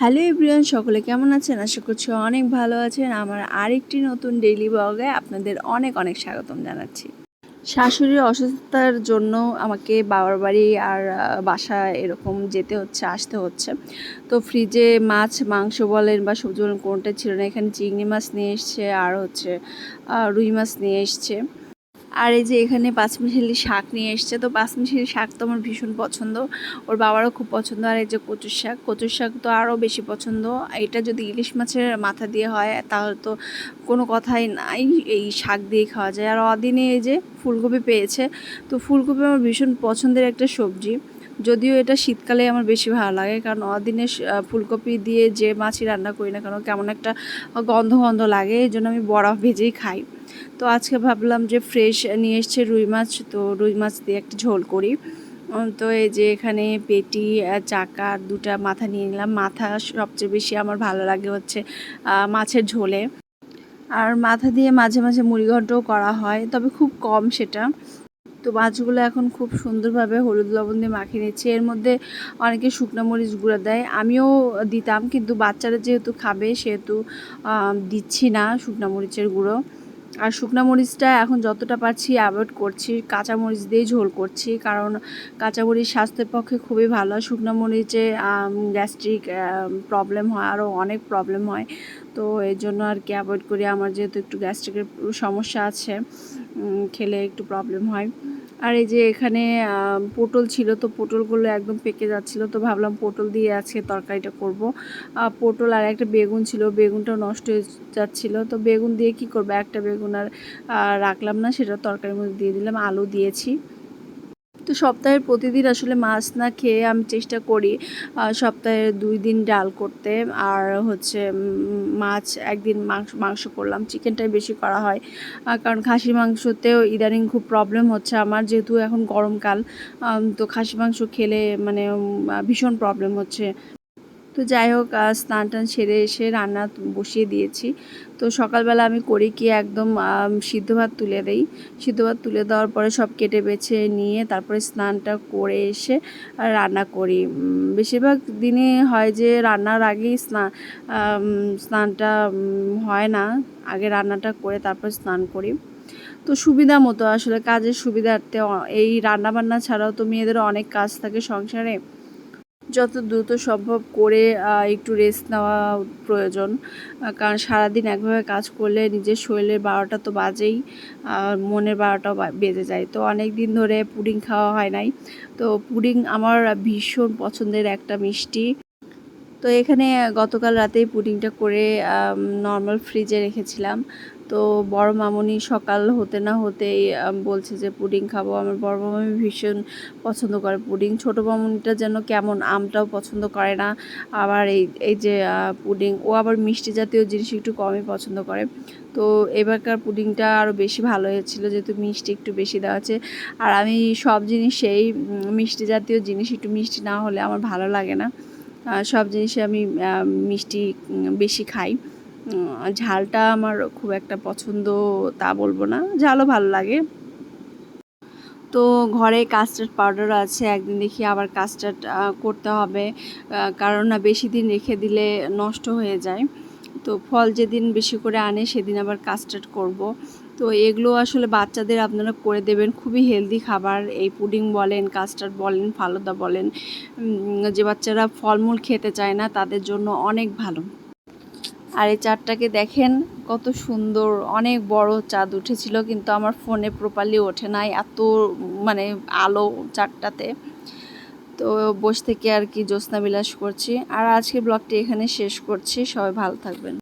Hello everyone সকলে কেমন আছেন? আশা করছি অনেক ভালো আছেন। আমার আরেকটি নতুন ডেইলি ব্লগে আপনাদের অনেক অনেক স্বাগতম জানাচ্ছি। শাশুড়ির অসুস্থতার জন্য আমাকে বাবার বাড়ি আর বাসা এরকম যেতে হচ্ছে, আসতে হচ্ছে। তো ফ্রিজে মাছ, মাংস বলেন বা সবজি বলেন, কোনটা ছিল না, এখানে চিংড়ি মাছ নিয়ে এসছে, আর হচ্ছে রুই মাছ নিয়ে এসছে। আর এই যে এখানে পাঁচমিশালি শাক নিয়ে এসছে, তো পাঁচমিশালি শাক তো আমার ভীষণ পছন্দ। ওর বাবারও খুব পছন্দ, আর এই যে কচুর শাক কচুর শাক তো আরও বেশি পছন্দ। এটা যদি ইলিশ মাছের মাথা দিয়ে হয়, তাহলে তো কোনো কথাই নাই, এই শাক দিয়ে খাওয়া যায়। আর অদিনে এই যে ফুলকপি পেয়েছে, তো ফুলকপি আমার ভীষণ পছন্দের একটা সবজি। যদিও এটা শীতকালে আমার বেশি ভালো লাগে, কারণ অদিনে ফুলকপি দিয়ে যে মাছই রান্না করি না কেন, কেমন একটা গন্ধ গন্ধ লাগে, এই জন্য আমি বড়া ভেজেই খাই। তো আজকে ভাবলাম যে ফ্রেশ নিয়ে এসছে রুই মাছ, তো রুই মাছ দিয়ে একটা ঝোল করি। তো এই যে এখানে পেটি চাকা দুটা মাথা নিয়ে নিলাম। মাথা সবচেয়ে বেশি আমার ভালো লাগে হচ্ছে মাছের ঝোলে। আর মাথা দিয়ে মাঝে মাঝে মুড়িঘণ্টও করা হয়, তবে খুব কম সেটা। তো মাছগুলো এখন খুব সুন্দরভাবে হলুদ লবণ দিয়ে মাখিয়ে নিচ্ছে। এর মধ্যে অনেকে শুকনো মরিচ গুঁড়া দেয়। আমিও দিতাম, কিন্তু বাচ্চারা যেহেতু খাবে, সেহেতু দিচ্ছি না শুকনো মরিচের গুঁড়ো। আর শুকনো মরিচটা এখন যতটা পারছি অ্যাভয়েড করছি, কাঁচা মরিচ দিয়েই ঝোল করছি, কারণ কাঁচা মরিচ স্বাস্থ্যের পক্ষে খুবই ভালো। শুকনো মরিচে গ্যাস্ট্রিক প্রবলেম হয়, আরও অনেক প্রবলেম হয়। তো এই জন্য আর কি অ্যাভয়েড করি। আমার যেহেতু একটু গ্যাস্ট্রিকের সমস্যা আছে খেলে একটু প্রবলেম হয়। আর এই যে এখানে পটল ছিল তো পটলগুলো একদম পেকে যাচ্ছিল, তো ভাবলাম পটল দিয়ে আজকে তরকারিটা করব। পটল আর একটা বেগুন ছিল, বেগুনটাও নষ্ট হয়ে যাচ্ছিল, তো বেগুন দিয়ে কি করব? একটা বেগুন আর রাখলাম না, সেটা তরকারির মধ্যে দিয়ে দিলাম, আলু দিয়েছি। তো সপ্তাহের প্রতিদিন আসলে মাছ না খেয়ে আমি চেষ্টা করি সপ্তাহে দুই দিন ডাল করতে। আর হচ্ছে মাছ একদিন মাংস মাংস করলাম, চিকেনটাই বেশি করা হয়। কারণ খাসি মাংসতেও ইদানিং খুব প্রবলেম হচ্ছে আমার, যেহেতু এখন গরমকাল তো খাসি মাংস খেলে মানে ভীষণ প্রবলেম হচ্ছে। তো যাই হোক স্নান টান সেরে এসে রান্না বসিয়ে দিয়েছি। তো সকালবেলা আমি করি কি, একদম সিদ্ধ ভাত তুলে দেই। সিদ্ধ ভাত তুলে দেওয়ার পরে সব কেটে বেছে নিয়ে তারপরে স্নানটা করে এসে রান্না করি। বেশিরভাগ দিনে হয় যে রান্নার আগেই স্নান স্নানটা হয় না। আগে রান্নাটা করে তারপর স্নান করি। তো সুবিধা মতো আসলে কাজের সুবিধার্থে এই রান্না বান্না ছাড়াও তো মেয়েদের অনেক কাজ থাকে সংসারে। যত দ্রুত সম্ভব করে একটু রেস্ট নেওয়া প্রয়োজন। কারণ সারাদিন একভাবে কাজ করলে নিজের শরীরের বারোটা তো বাজেই আর মনের বারোটাও বেজে যায়। তো অনেক দিন ধরে পুডিং খাওয়া হয় নাই। তো পুডিং আমার ভীষণ পছন্দের একটা মিষ্টি। তো এখানে গতকাল রাতেই পুডিংটা করে নর্মাল ফ্রিজে রেখেছিলাম। তো বড় মামনি সকাল হতে না হতেই বলছে যে পুডিং খাব। আমার বড় মামনি ভীষণ পছন্দ করে পুডিং। ছোটো মামনিটা যেন কেমন আমটাও পছন্দ করে না। আবার এই এই যে পুডিং ও আবার মিষ্টি জাতীয় জিনিস একটু কমই পছন্দ করে। তো এবারকার পুডিংটা আরও বেশি ভালো হয়েছিল যেহেতু মিষ্টি একটু বেশি দেওয়া আছে। আর আমি সব জিনিসেই উম, মিষ্টি জাতীয় জিনিস একটু মিষ্টি না হলে আমার ভালো লাগে না। সব জিনিসে আমি মিষ্টি বেশি খাই। ঝালটা আমার খুব একটা পছন্দ তা বলব না। ঝালও ভালো লাগে। তো ঘরে কাস্টার্ড পাউডার আছে, একদিন দেখি আবার কাস্টার্ড করতে হবে। কারণ না বেশি দিন রেখে দিলে নষ্ট হয়ে যায়। তো ফল যেদিন বেশি করে আনে সেদিন আবার কাস্টার্ড করব। তো এগুলো আসলে বাচ্চাদের আপনারা করে দেবেন, খুবই হেলদি খাবার। এই পুডিং বলেন কাস্টার্ড বলেন, ফালুদা বলেন যে বাচ্চারা ফলমূল খেতে চায় না, তাদের জন্য অনেক ভালো। আর এই চাঁদটাকে দেখেন কত সুন্দর, অনেক বড় চাঁদ উঠেছিল, কিন্তু আমার ফোনে প্রপারলি ওঠে নাই এত মানে আলো চাঁদটাতে। তো বসে থেকে আর কি জ্যোৎস্না বিলাস করছি। আর আজকে ব্লগটি এখানে শেষ করছি। সবাই ভালো থাকবেন।